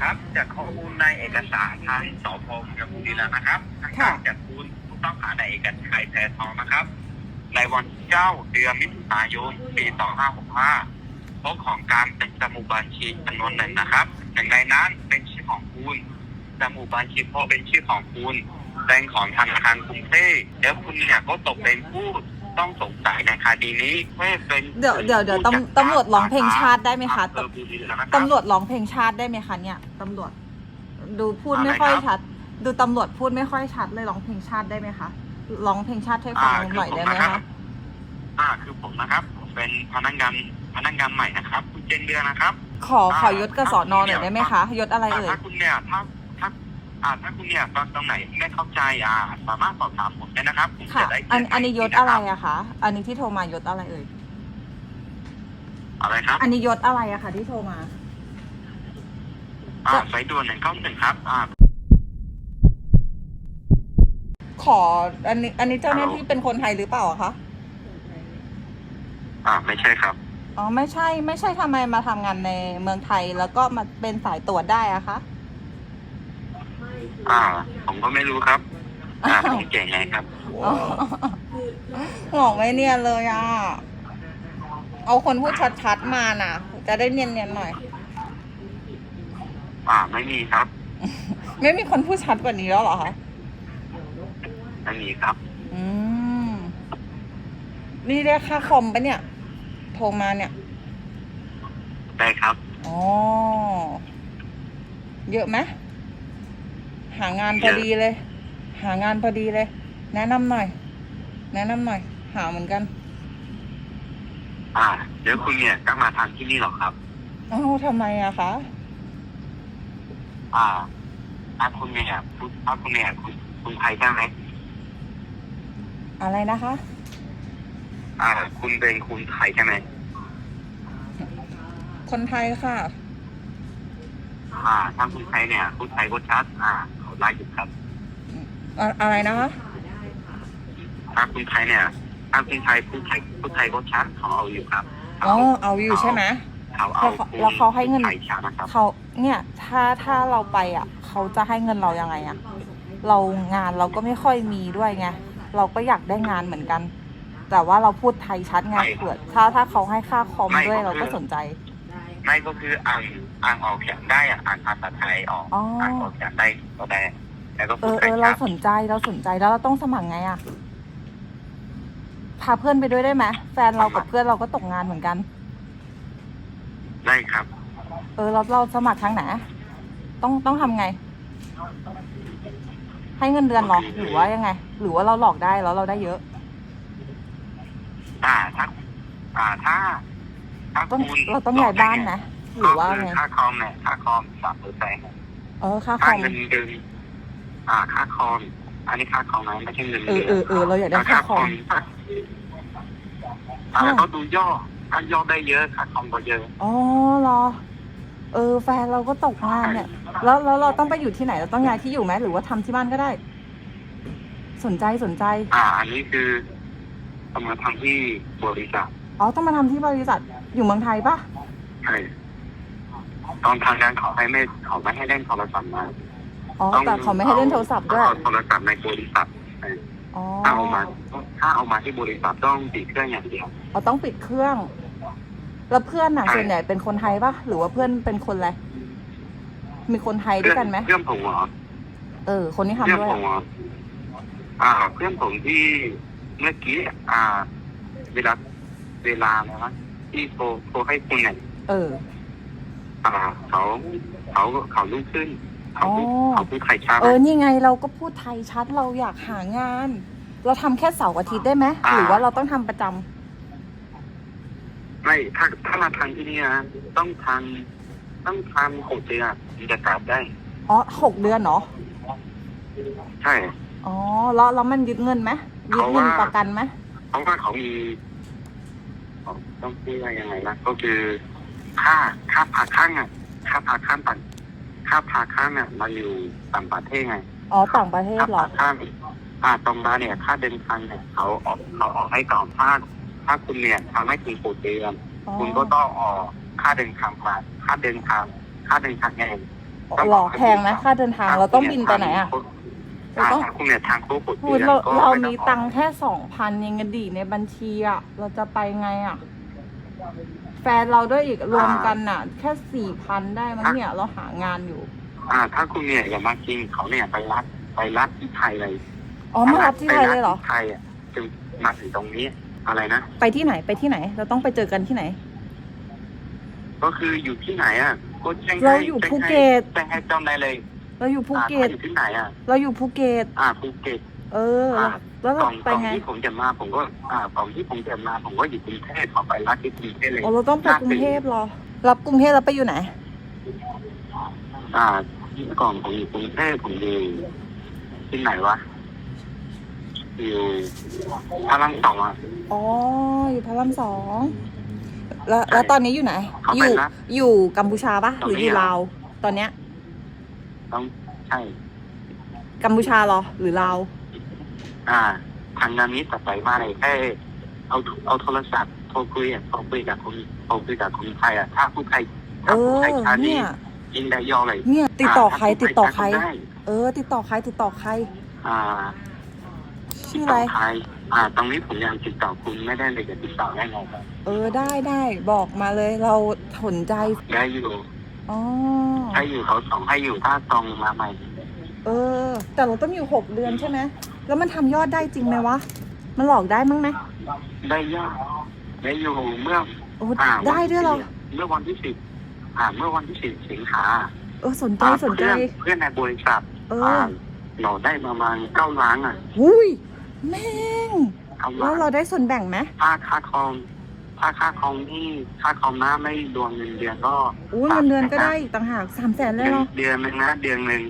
ครับจากข้อมูลในเอกสารทางสพเมืองบุรีรัมย์นะครับทางการจับกุมผู้ต้องหาในเอกชัยแพทองนะครับ ในวันที่9เดือนมิถุนายนปี2565พบของกลารเป็นสมุดบัญชีจำนวนหนึ่งนะครับหนึ่งในนั้นเป็นชื่อของคุณสมุดบัญชีเพราะเป็นชื่อของคุณเป็นของธนาคารกรุงเทพแล้วคุณเนี่ยก็ตกเป็นผู้ ต้องสงสัยในคดีนี้ไม่เป็นเดี๋ยวเดี๋ยวเดี๋ยวตำตำรวจร้องเพลงชาติได้ไหมคะอำเภอบุรีรัมย์นะครับ ตำรวจร้องเพลงชาติได้ไหมคะเนี่ยตำรวจ ดูพูดไม่ค่อยอะไรครับ ชัด ดูตำรวจพูดไม่ค่อยชัดเลยร้องเพลงชาติได้ไหมคะร้องเพลงชาติให้ฟังหน่อยได้ไหมอ่าคะ อ่าคือผมนะครับผมเป็นพนักงานพนักงานใหม่นะครับ คุณเจนเดือนนะครับขอขอยศกบสอนอหน่อยได้ไหมคะ ยศอะไรอ่าเอ่ย ถ้าคุณเนี่ยถ้าถ้า อ่าถ้าคุณเนี่ยตอนตรงไหนไม่เข้าใจอ่าสามารถสอบถามผมได้นะครับผมค่ะ จะได้อันแก้ไขอันนี้ยศนะคอะไรบอะคะ อันนี้ที่โทรมายศอะไรเอ่ย อะไรครับอันนี้ยศอะไรอะคะที่โทรมา อ่าสายด่วนหนึ่งเก้าหนึ่งครับอ่า ขอ อันนี้ อันนี้เจ้าหน้าที่เป็นคนไทยหรือเปล่าอะคะ อ่าไม่ใช่ครับ อ๋อ ไม่ใช่ ไม่ใช่ทำไมมาทำงานในเมืองไทยแล้วก็มาเป็นสายตรวจได้อะคะ อ่า ผมก็ไม่รู้ครับ อ่าผมเก่งไงครับอ๋อหงอกไม่เนียนเลยอะ เอาคนพูดชัดๆมาน่ะ จะได้เนียนๆหน่อย อ่า ไม่มีครับ ไม่มีคนพูดชัดกว่านี้แล้วเหรอคะ ไม่มีครับ อืม นี่ได้ค่าคอมปะเนี่ย โทรมาเนี่ย ได้ครับ อ๋อ เยอะไหม หางานพอดีเลย หางานพอดีเลย แนะนำหน่อย แนะนำหน่อย หาเหมือนกันอ่า เดี๋ยวคุณเนี่ยก็มาทางที่นี่หรอครับ เอ้าทำไมอะคะ อ่าถ้าคุณเนี่ยคุณถ้าคุณเนี่ยคุณคุณไทยใช่ไหมอะไรนะคะ อ่า คุณเป็นคุณไทยใช่ไหมคนไทยค่ะ อ่าถ้าคุณไทยเนี่ย คุณไทยก็ชัด อ่าเขา ไล่อยู่ครับอะอะไรนะคะถ้าคุณไทยเนี่ยถ้าคุณไทยคุณไทยคุณไทยก็ชัดเขาเอาอยู่ครับอ๋อเอาอยู่ใช่ไหมเขาเอาแล้วเขาให้เงินไทยชัดนะครับเขาเนี่ยถ้าถ้าเราไปอะเขาจะให้เงินเรายังไงอะเรางานเราก็ไม่ค่อยมีด้วยไงเราก็อยากได้งานเหมือนกัน แต่ว่าเราพูดไทยชัดไงไม่เผื่อถ้าถ้าเขาให้ค่าคอมไม่ด้วยก็เราก็คือสนใจ ไม่ก็คืออ่าน อ่านออกเขียนได้อะอ่านภาษาไทยออกอ๋ออ่ อ่านออกเขียนได้ก็ได้แล้วก็เอพูดอไทเอยอชัเราดสนใจเราสนใจแล้วเราต้องสมัครไงอะพาเพื่อนไปด้วยได้ไหมแฟนเรากับเพื่อนเราก็ตกงานเหมือนกัน ได้ครับ เออเราเราสมัครทางไหนต้องต้องทำไง ให้เงินเดือนเหรอหรือว่ายังไง หรือว่าเราหลอกได้แล้วเราได้เยอะ อ่าถ้าอ่าถ้าถ้าต้องคุณเราต้องย้ายบ้านไหม หรือว่าก็คืไงค่าคอมเนี่ยค่าคอมสามเปอร์เซ็นต์เออค่าคค่าอมเงินเดือนอ่าค่าคอมอันนี้ค่าคอมนะไม่ใช่เงินเอเดือเออเออเราอยากได้ค่าคอม อ่าค่ะก็ดูย่อถ้าย่อได้เยอะค่าคอมก็เยอะอ๋อเหรอ เออ แฟนเราก็ตกงานเนี่ย แล้วแล้วเราต้องไปอยู่ที่ไหนเราต้องย้ายที่อยู่ไหมหรือว่าทำที่บ้านก็ได้ สนใจสนใจ อ่า อันนี้คือเอามาทำที่บริษัทอ๋อต้องมาทำที่บริษัทอยู่เมืองไทยปะใช่ ตอนทางการเขาให้ไม่เขาไม่ให้เล่นโทรศัพท์มาอ๋อต้องแต่เขาไม่ให้เล่นโทรศัพท์ด้วย เอาโทรศัพท์ในบริษัทอ๋อถ้าเอามาถ้าเอามาที่บริษัทต้องติดเครื่องอย่างเดียวเราต้องปิดเครื่อง แล้วเพื่อนน่ะใช่ ส่วนใหญ่เป็นคนไทยปะหรือว่าเพื่อนเป็นคนอะไร มีคนไทยด้วยกันไหม เพื่อนผมเหรอเออ คนที่ทำเพื่อนด้วยผอะมเหรออ่า เพื่อนผมที่เมื่อกี้อ่า เวลาเวลาอะไรวะที่โทรโทรให้คุณเนี่ย เออ อ่าเขาเขาเขาลุกขึ้น เขาพูดอ๋อ เขาพูดไทยชัด เออ นี่ไงเราก็พูดไทยชัดเราอยากหางาน เราทำแค่เสาร์อาทิตย์ได้ไหมอ่า หรือว่าเราต้องทำประจำไม่ถ้าถ้ามาทางที่นี่นะต้องทำต้องทำหกเดือนถึงจะกลับได้ อ๋อหกเดือนเนาะใช่ อ๋อแล้วแล้วมันยึดเงินไหมยึดเงินเขาว่าประกันไหมเพราะว่าเขามีเขาต้องพูดว่ายังไงนะก็คือ ค่าค่าพาข้างอะค่าพาข้ามต่างค่าพาข้างอะมาอยู่ต่างประเทศไงอ๋อต่างประเทศค่าเหรอพาข้ามอ่าตรงนั้นเนี่ยค่าเดินทางเนี่ยเขาออกเขาออกให้ก่อนถ้าถ้าคุณเนี่ยทำไม่ถึงหกเดือนอ๋อคุณก็ต้องออกค่าเดินทางมาค่าเดินทาง ค่าเดินทางไงหรอแพงไหมค่าเดินทางเราต้องบินไปไหนอะ เราอ่าต้อง ถ้าคุณเนี่ยทางโคกุพูดเราเรามีตังค์แค่สองพันยังเงินดีในบัญชีอะ เราจะไปไงอะแฟนเราด้วยอีกรวมกันอะ แค่สี่พันได้มั้งเนี่ย เราหางานอยู่ อ่า ถ้าคุณเนี่ยอย่ามาจริงเขาเนี่ยไปรับไปรับที่ไทยเลยอ๋อมารับที่ไทยเลยเหรอไปบที่ไทยอะจึงมาถึงตรงนี้อะไรนะไปที่ไหนไปที่ไหน เราต้องไปเจอกันที่ไหน ก็คืออยู่ที่ไหนอะก็แจ้งให้เราอยู่ภูเก็ตแจ้งให้เจ้านายเลย เราอยู่ภูเก็อ่าตอยู่ที่ไหนอะ เราอยู่ภูเก็ตอ่าภูเก็ตเออ แล้วก่เราอนไปก่อนไง ที่ผมจะมาผมก็อ่าก่อนที่ผมจะมาผมก็อยู่กรุงเทพขอไปรับที่กรุงเทพเลย อ๋อเราต้องไปกรุงเทพเหรอ รับกรุงเทพแล้วไปอยู่ไหน อ่าก่อนผมอยู่กรุงเทพผมอยู่ที่ไหนวะอยู่พระรามสองอะ อ๋อ อยู่พระรามสอง แล้วแล้วตอนนี้อยู่ไหน เขาอไปยู่รับอยู่กัมพูชาปะตอนหรือนี้อยู่อะ ลาว ตอนเนี้ย ต้องใช่กัมพูชาเหรอ หรือลาว อ่า ทางนั้นนี้ตัดไปมาเลยแค่เอาเอาโทรศัพท์โทรคุยอะโทรคุยกับคนโทรคุยกับคนไทยอะถ้าผู้ไทยเอถ้าผู้อไทยชาติเนี่ย ยิงได้ยอเลยเนี่ย ติดต่อใคราถ้าติดต่อใคร ผู้ไทยได้เออ ติดต่อใครติดต่อใคร อ่าชื่ติอดอะไรต่อใครอ่า ตรงนี้ผมยังติดต่อคุณไม่ได้เลยจะติดต่อได้ไงครับเออได้ได้บอกมาเลยเราสนใจได้อยู่อ๋อให้อยู่เขาส่งให้อยู่ถ้าตรงมาใหม่ เออ แต่เราต้องอยู่หกเดือนใช่ไหม แล้วมันทำยอดได้จริงไหมวะ มันหลอกได้มั้งไหม ได้ยอดได้อยู่เมื่อโอ้อ่าได้ด้วยเหรอ เมื่อวันที่สิบอ่า เมื่อวันที่สิบสิงหาเออสนใจอ่าสนใจ เพื่อนเพื่อนในบริษัทเออ่าอเราได้ประมาณเก้าล้านอะหุ้ยแม่ง เก้าแล้ล้าวนเราได้ส่วนแบ่งไหมค่าค่าคอมค่าค่าคอมนี่ค่าคอมหน้าไม่รวมเงินเดือนก็อู้เงินเดือนก็ได้อีกต่างหากสามแสนเลยเหรอ เดือนหนึ่งนะเดือนหนึ่ง